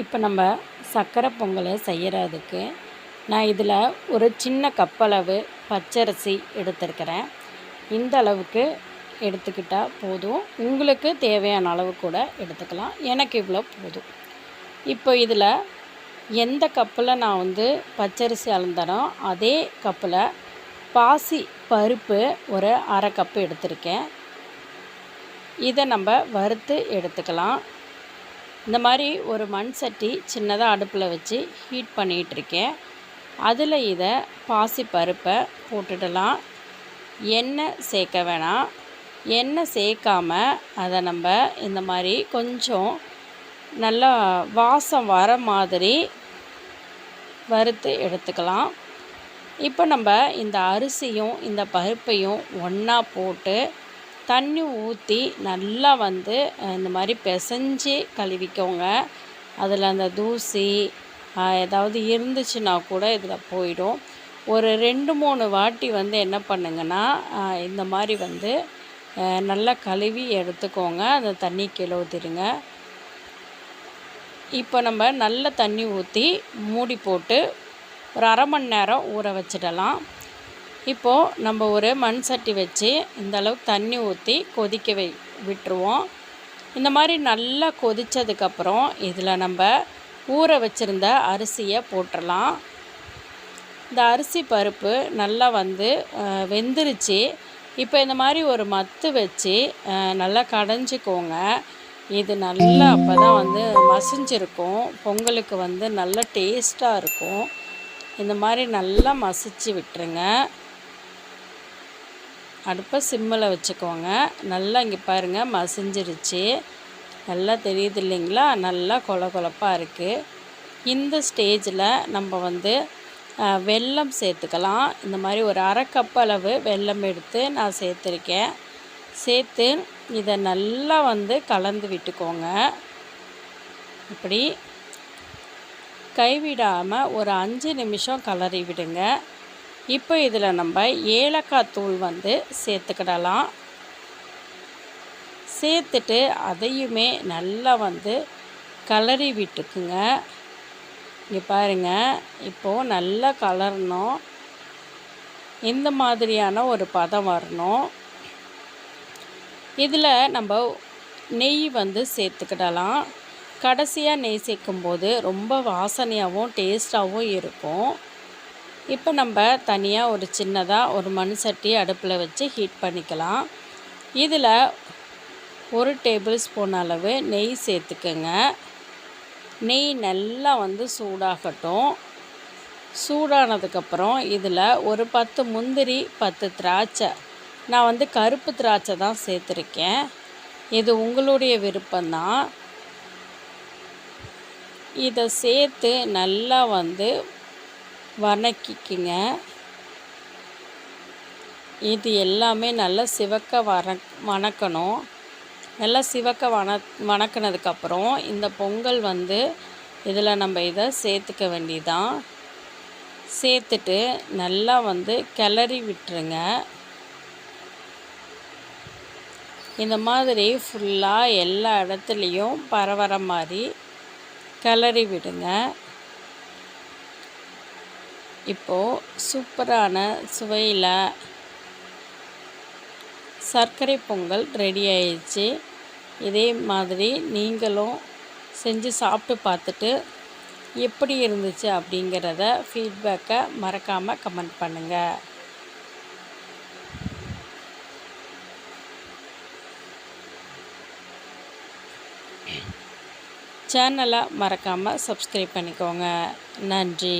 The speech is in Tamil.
இப்போ நம்ம சர்க்கரை பொங்கலை செய்கிறதுக்கு நான் இதில் ஒரு சின்ன கப்பளவு பச்சரிசி எடுத்திருக்கிறேன். இந்த அளவுக்கு எடுத்துக்கிட்டால் போதும். உங்களுக்கு தேவையான அளவு கூட எடுத்துக்கலாம். எனக்கு இவ்வளோ போதும். இப்போ இதில் எந்த கப்பில் நான் வந்து பச்சரிசி அளந்தனோ அதே கப்பில் பாசி பருப்பு ஒரு அரை கப்பு எடுத்திருக்கேன். இதை நம்ம வறுத்து எடுத்துக்கலாம். இந்த மாதிரி ஒரு மண் சட்டி சின்னதாக அடுப்பில் வச்சு ஹீட் பண்ணிகிட்ருக்கேன். அதில் இதை பாசி பருப்பை போட்டுடலாம். எண்ணெய் சேர்க்க வேணாம். எண்ணெய் சேர்க்காம அதை நம்ம இந்த மாதிரி கொஞ்சம் நல்லா வாசம் வர மாதிரி வறுத்து எடுத்துக்கலாம். இப்போ நம்ம இந்த அரிசியும் இந்த பருப்பையும் ஒன்றா போட்டு தண்ணி ஊற்றி நல்லா வந்து இந்த மாதிரி பிசைஞ்சு கழுவிக்கோங்க. அதில் அந்த தூசி ஏதாவது இருந்துச்சுன்னா கூட இதில் போயிடும். ஒரு ரெண்டு மூணு வாட்டி வந்து என்ன பண்ணுங்கன்னா இந்த மாதிரி வந்து நல்லா கழுவி எடுத்துக்கோங்க. அந்த தண்ணி கீழே ஊற்றிடுங்க இப்போ நம்ம நல்ல தண்ணி ஊற்றி மூடி போட்டு ஒரு அரை மணி நேரம் ஊற வச்சிடலாம். இப்போது நம்ம ஒரு மண் சட்டி வச்சு இந்த அளவுக்கு தண்ணி ஊற்றி கொதிக்க வை விட்டுருவோம். இந்த மாதிரி நல்லா கொதித்ததுக்கப்புறம் இதில் நம்ம ஊற வச்சுருந்த அரிசியை போட்டுடலாம் இந்த அரிசி பருப்பு நல்லா வந்து வெந்துருச்சு. இப்போ இந்த மாதிரி ஒரு மத்து வச்சு நல்லா கடைஞ்சிக்கோங்க. இது நல்லா அப்போ தான் வந்து மசிஞ்சிருக்கும். பொங்கலுக்கு வந்து நல்ல டேஸ்ட்டாக இருக்கும். இந்த மாதிரி நல்லா மசிச்சு விட்டுருங்க. அடுப்பை சிம்மில் வச்சுக்கோங்க. நல்லா இங்கே பாருங்கள் மசிஞ்சிருச்சு. நல்லா தெரியுது இல்லைங்களா? நல்லா கொல கொலப்பாக இருக்குது இந்த ஸ்டேஜில் நம்ம வந்து வெல்லம் சேர்த்துக்கலாம். இந்த மாதிரி ஒரு அரை கப் அளவு வெல்லம் எடுத்து நான் சேர்த்துருக்கேன். சேர்த்து இதை நல்லா வந்து கலந்து விட்டுக்கோங்க. இப்படி கைவிடாமல் ஒரு அஞ்சு நிமிஷம் கலறி விடுங்க. இப்போ இதில் நம்ம ஏலக்காய் தூள் வந்து சேர்த்துக்கிடலாம். சேர்த்துட்டு அதையுமே நல்லா வந்து கலரி விட்டுக்குங்க. இங்கே பாருங்கள் இப்போது நல்லா கலரணும் இந்த மாதிரியான ஒரு பதம் வரணும். இதில் நம்ம நெய் வந்து சேர்த்துக்கிடலாம். கடைசியாக நெய் சேர்க்கும்போது ரொம்ப வாசனையாகவும் டேஸ்ட்டாகவும் இருக்கும். இப்போ நம்ம தனியாக ஒரு சின்னதாக ஒரு மண் சட்டி அடுப்பில் வச்சு ஹீட் பண்ணிக்கலாம். இதில் ஒரு டேபிள் ஸ்பூன் அளவு நெய் சேர்த்துக்கோங்க. நெய் நல்லா வந்து சூடாகட்டும். சூடானதுக்கப்புறம் இதில் ஒரு பத்து முந்திரி பத்து திராட்சை. நான் வந்து கருப்பு திராட்சை தான் சேர்த்துருக்கேன். இது உங்களுடைய விருப்பம்தான். இதை சேர்த்து நல்லா வந்து வணக்கிக்குங்க. இது எல்லாமே நல்லா சிவக்க வர வணக்கணும். நல்லா சிவக்க வண வணக்கினதுக்கப்புறம் இந்த பொங்கல் வந்து இதில் நம்ம இதை சேர்த்துக்க வேண்டியதான் சேர்த்துட்டு நல்லா வந்து கிளறி விட்டுருங்க. இந்த மாதிரி ஃபுல்லாக எல்லா இடத்துலையும் பரவற மாதிரி கிளறி விடுங்க. இப்போது சூப்பரான சுவையில் சர்க்கரை பொங்கல் ரெடி ஆயிடுச்சு. இதே மாதிரி நீங்களும் செஞ்சு சாப்பிட்டு பார்த்துட்டு எப்படி இருந்துச்சு அப்படிங்கிறத ஃபீட்பேக்கை மறக்காமல் கமெண்ட் பண்ணுங்கள் சேனலை மறக்காமல் சப்ஸ்கிரைப் பண்ணிக்கோங்க. நன்றி.